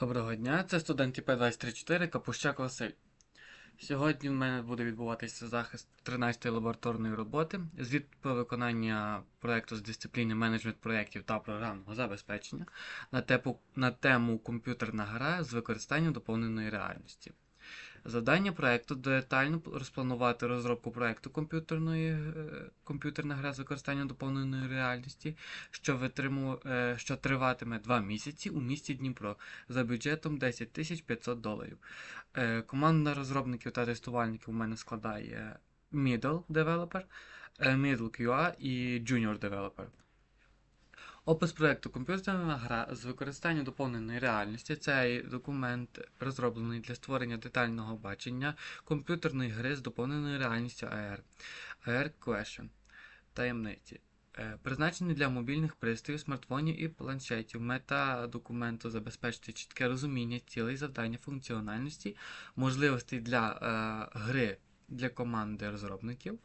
Доброго дня, це студент ІП-234 Капущак Василь. Сьогодні в мене буде відбуватися захист 13-ї лабораторної роботи, звіт про виконання проєкту з дисципліни менеджмент проєктів та програмного забезпечення на тему комп'ютерна гра з використанням доповненої реальності. Завдання проєкту детально розпланувати розробку проєкту комп'ютерної, е, комп'ютерна гра з використанням доповненої реальності, що, витриму, е, що триватиме 2 місяці у місті Дніпро за бюджетом 10 тисяч 500 доларів. Е, Команда розробників та тестувальників у мене складає Middle Developer, Middle QA і Junior Developer. Опис проєкту комп'ютерна гра з використанням доповненої реальності. Цей документ розроблений для створення детального бачення комп'ютерної гри з доповненою реальністю AR. AR Question. Таємниці. Е, Призначений для мобільних пристроїв, смартфонів і планшетів. Мета документу забезпечити чітке розуміння цілей завдання функціональності, можливостей для е, гри для команди розробників,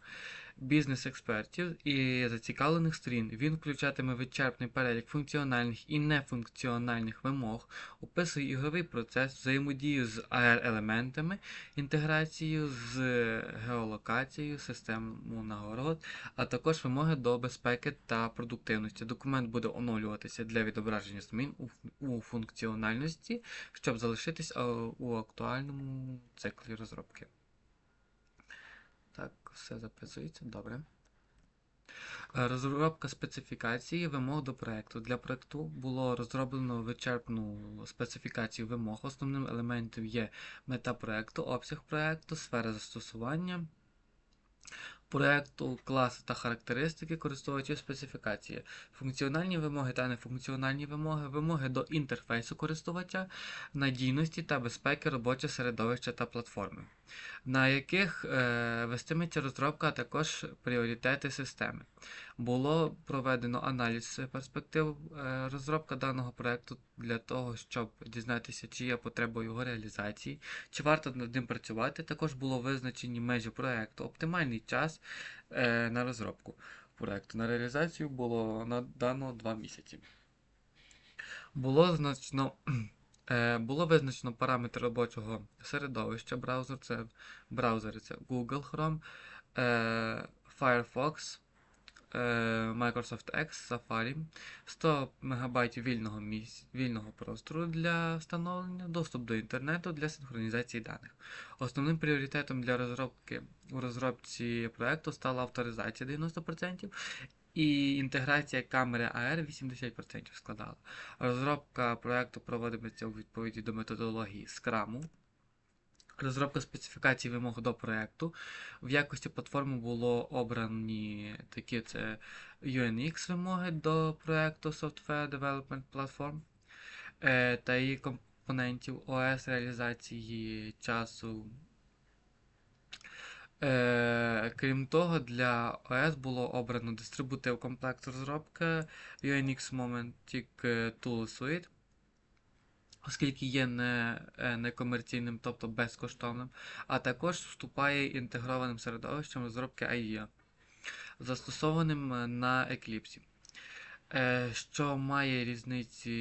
бізнес-експертів і зацікавлених сторін. Він включатиме вичерпний перелік функціональних і нефункціональних вимог, описує ігровий процес, взаємодію з AR-елементами, інтеграцію з геолокацією, систему нагород, а також вимоги до безпеки та продуктивності. Документ буде оновлюватися для відображення змін у, функціональності, щоб залишитись е, у актуальному циклі розробки. Все записується, добре. Е, Розробка специфікації вимог до проекту. Для проекту було розроблено вичерпну специфікацію вимог. Основним елементом є мета проекту, обсяг проекту, сфера застосування проекту, класу та характеристики користувачів специфікації, функціональні вимоги та нефункціональні вимоги, вимоги до інтерфейсу користувача, надійності та безпеки робочого середовища та платформи, на яких е, вестиметься розробка, а також пріоритети системи. Було проведено аналіз перспектив е, розробка даного проекту для того, щоб дізнатися, чи є потреба його реалізації, чи варто над ним працювати. Також було визначені межі проекту, оптимальний час е, на розробку проекту. На реалізацію було надано 2 місяці. Було значно. Е, було визначено параметри робочого середовища браузер, це браузери це Google Chrome, Firefox, Microsoft X, Safari, 100 МБ вільного, вільного простору для встановлення, доступ до інтернету для синхронізації даних. Основним пріоритетом для розробки у розробці проекту стала авторизація 90%. І інтеграція камери AR 80% складала. Розробка проекту проводиться у відповіді до методології Scrum. Розробка специфікацій вимог до проекту. В якості платформи було обрані такі це UNX вимоги до проекту Software Development Platform е, та її компонентів ОС реалізації часу. Е, крім того, для ОС було обрано дистрибутив комплект розробки UNX Momentic Tool Suite, оскільки є не, е, некомерційним, тобто безкоштовним, а також вступає інтегрованим середовищем розробки IDEA, застосованим е, на Eclipse. Е, що має різниці,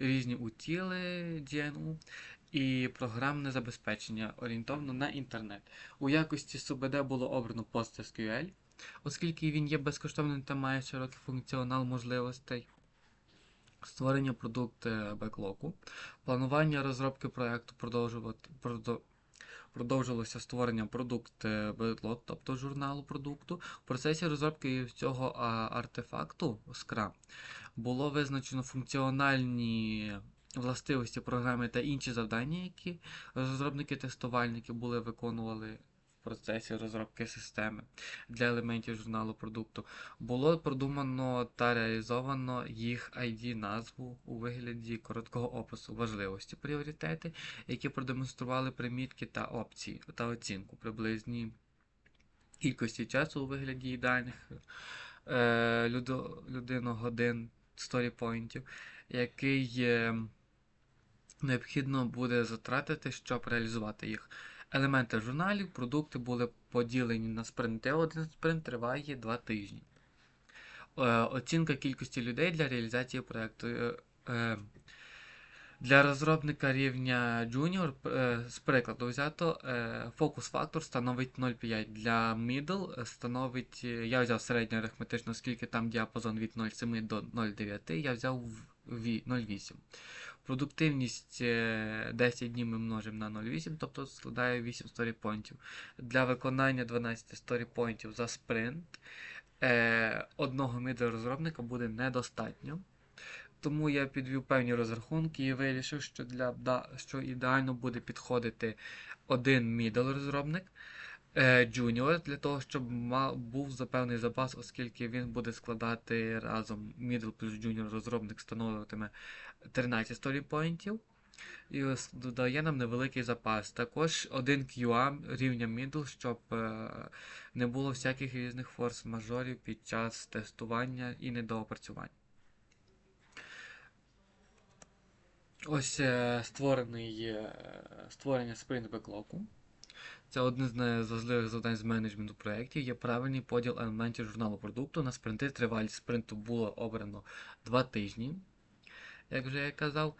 різні утіли GNU і програмне забезпечення орієнтовно на інтернет. У якості СУБД було обрано PostSQL, оскільки він є безкоштовним та має широкий функціонал можливостей. Створення продукту беклоку, планування розробки проєкту продовжувати, продовжилося створення продукт беклог, тобто журналу продукту. В процесі розробки цього артефакту Scrum було визначено функціональні властивості програми та інші завдання, які розробники-тестувальники були виконували в процесі розробки системи для елементів журналу продукту. Було продумано та реалізовано їх ID назву у вигляді короткого опису важливості пріоритети, які продемонстрували примітки та опції та оцінку приблизні кількості часу у вигляді ідеальних е, людиногодин сторіпоінтів, який е, необхідно буде затратити, щоб реалізувати їх. Елементи журналів, продукти були поділені на спринти. Один спринт триває 2 тижні. Е, оцінка кількості людей для реалізації проєкту. Для розробника рівня Junior, е, з прикладу взято, е, фокус-фактор становить 0,5. Для middle становить, е, я взяв середню арифметичну, оскільки там діапазон від 0,7 до 0,9, я взяв 0,8. Продуктивність е, 10 днів ми множимо на 0,8, тобто складає 8 сторіпойнтів. Для виконання 12 сторіпойнтів за спринт одного middle розробника буде недостатньо. Тому я підвів певні розрахунки і вирішив, що для що ідеально буде підходити один middle розробник е, Junior для того, щоб мав, був за певний запас, оскільки він буде складати разом middle плюс junior розробник становитиме 13 сторіпоінтів. І додає нам невеликий запас. Також один QA рівня middle, щоб е, не було всяких різних форс-мажорів під час тестування і недоопрацювань. Ось е, створений е, створення спринт беклоку. Це одне з важливих завдань з менеджменту проєктів. Є правильний поділ елементів журналу продукту. На спринти тривалість спринту було обрано 2 тижні, як вже я казав.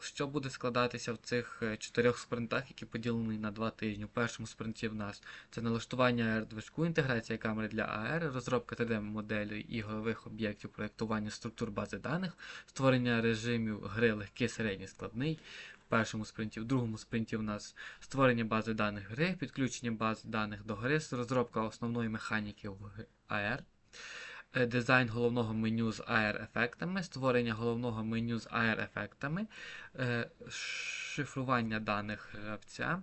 Що буде складатися в цих е, чотирьох спринтах, які поділені на 2 тижні. У першому спринті в нас це налаштування AR-движку, інтеграція камери для AR, розробка 3D-моделей ігрових об'єктів, проєктування структур бази даних, створення режимів гри легкий, середній, складний. В першому спринті, в другому спринті у нас створення бази даних гри, підключення бази даних до гри, розробка основної механіки в AR, дизайн головного меню з AR-ефектами, створення головного меню з AR-ефектами, е, шифрування даних гравця.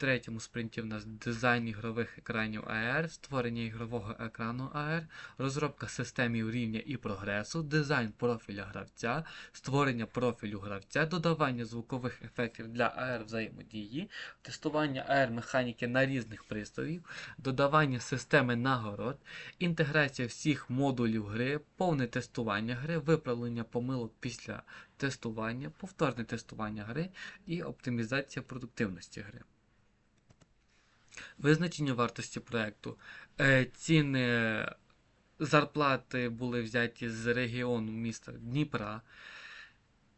Третьому спринті в нас дизайн ігрових екранів AR, створення ігрового екрану AR, розробка системів рівня і прогресу, дизайн профіля гравця, створення профілю гравця, додавання звукових ефектів для AR взаємодії, тестування AR механіки на різних пристроїв, додавання системи нагород, інтеграція всіх модулів гри, повне тестування гри, виправлення помилок після тестування, повторне тестування гри і оптимізація продуктивності гри. Визначення вартості проєкту. Е, ціни зарплати були взяті з регіону міста Дніпра,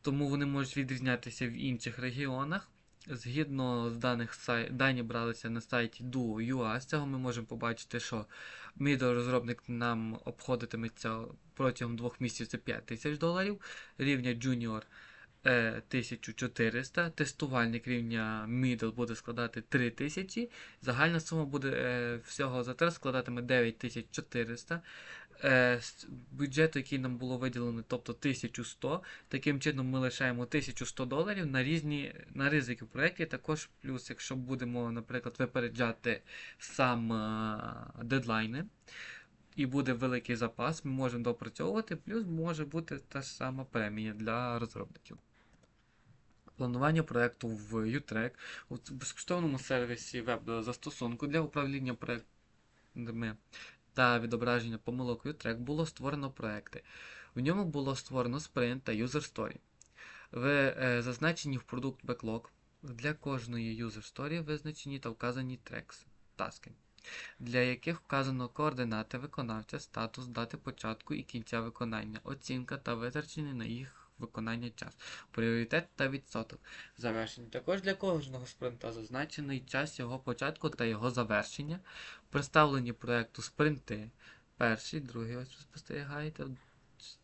тому вони можуть відрізнятися в інших регіонах. Згідно з даних сай... дані бралися на сайті Duo.ua. З цього ми можемо побачити, що розробник нам обходитиметься протягом двох місяців це 5 тисяч доларів, рівня Junior 1400, тестувальник рівня Middle буде складати 3000, загальна сума буде е, всього за тест складатиме 9400. Е, бюджету, який нам було виділено, тобто 1100. Таким чином ми лишаємо 1100 доларів на різні на ризики в проєкті. Також плюс, якщо будемо, наприклад, випереджати сам е, дедлайни. І буде великий запас, ми можемо допрацьовувати, плюс може бути та ж сама премія для розробників. Планування проєкту в Utrek у безкоштовному сервісі веб-застосунку для управління проєктами та відображення помилок Utrek було створено проекти. В ньому було створено спринт та user story. В е, зазначені в продукт Backlog для кожної user story визначені та вказані трекс, таски, для яких вказано координати виконавця, статус, дати початку і кінця виконання, оцінка та витрачений на їх виконання час, пріоритет та відсоток завершення. Також для кожного спринта зазначений час його початку та його завершення, представлені проєкту спринти. Перший, другий, ось ви спостерігаєте.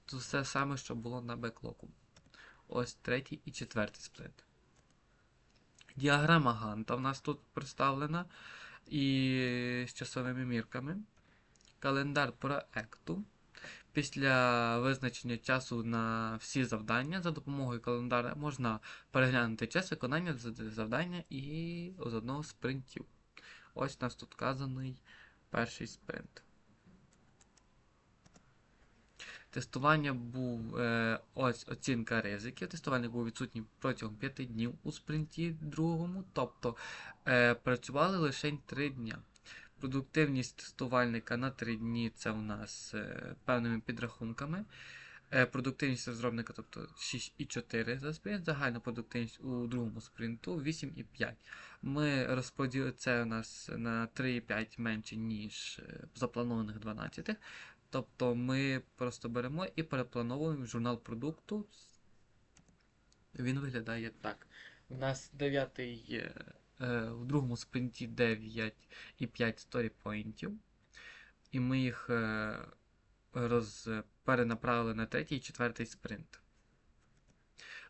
Це все саме, що було на беклоку. Ось третій і четвертий спринт. Діаграма Ганта в нас тут представлена і з часовими мірками. Календар проекту. Після визначення часу на всі завдання за допомогою календаря можна переглянути час виконання завдання і з одного з спринтів. Ось у нас тут вказаний перший спринт. Тестування був е, ось оцінка ризиків. Тестувальник був відсутній протягом 5 днів у спринті другому, тобто е, працювали лише 3 дня. Продуктивність тестувальника на 3 дні це у нас е, певними підрахунками. Е, продуктивність розробника, тобто 6,4 за спринт, загальна продуктивність у другому спринту 8,5. Ми розподілили це у нас на 3,5 менше, ніж е, запланованих 12. Тобто ми просто беремо і переплановуємо журнал продукту Він виглядає так. У нас дев'ятий е, е, в другому спринті 9 і 5 сторіпоінтів. І ми їх е, роз, перенаправили на третій і четвертий спринт.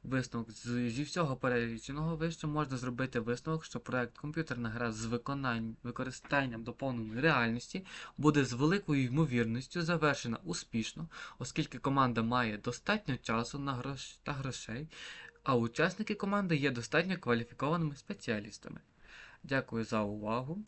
Висновок з, зі всього переліченого вище можна зробити висновок, що проект комп'ютерна гра з виконань, використанням доповненої реальності буде з великою ймовірністю завершена успішно, оскільки команда має достатньо часу на грош... та грошей, а учасники команди є достатньо кваліфікованими спеціалістами. Дякую за увагу.